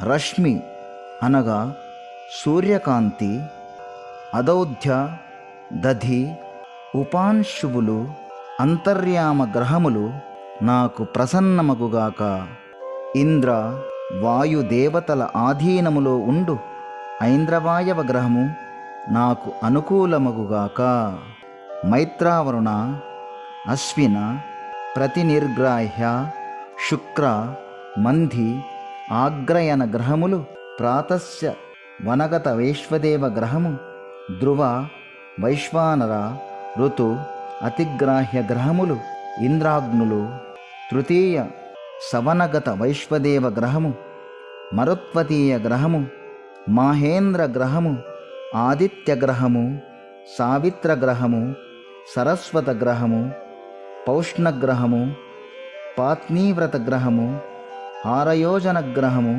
రశ్మి అనగా సూర్యకాంతి అదౌధ్య దధి ఉపాంశువులు అంతర్యామ గ్రహములు నాకు ప్రసన్నమగుగాక. ఇంద్ర వాయు దేవతల ఆధీనములో ఉండు. ఐంద్రవాయవ గ్రహము నాకు అనుకూలమగుగాక. మైత్రావరుణ అశ్విన ప్రతినిర్గ్రాహ్య శుక్ర మంధి ఆగ్రయన గ్రహములు ప్రాతస్య వనగత వైశ్వదేవ గ్రహము ధ్రువ వైశ్వానర ఋతు అతిగ్రాహ్య గ్రహములు ఇంద్రాగ్నులు తృతీయ సవనగత వైశ్వదేవ గ్రహము మరుత్వతీయ గ్రహము మహేంద్ర గ్రహము ఆదిత్య గ్రహము సావిత్ర గ్రహము సరస్వత గ్రహము పౌష్ణ గ్రహము పాత్నీవ్రత గ్రహము ఆరయోజన గ్రహము.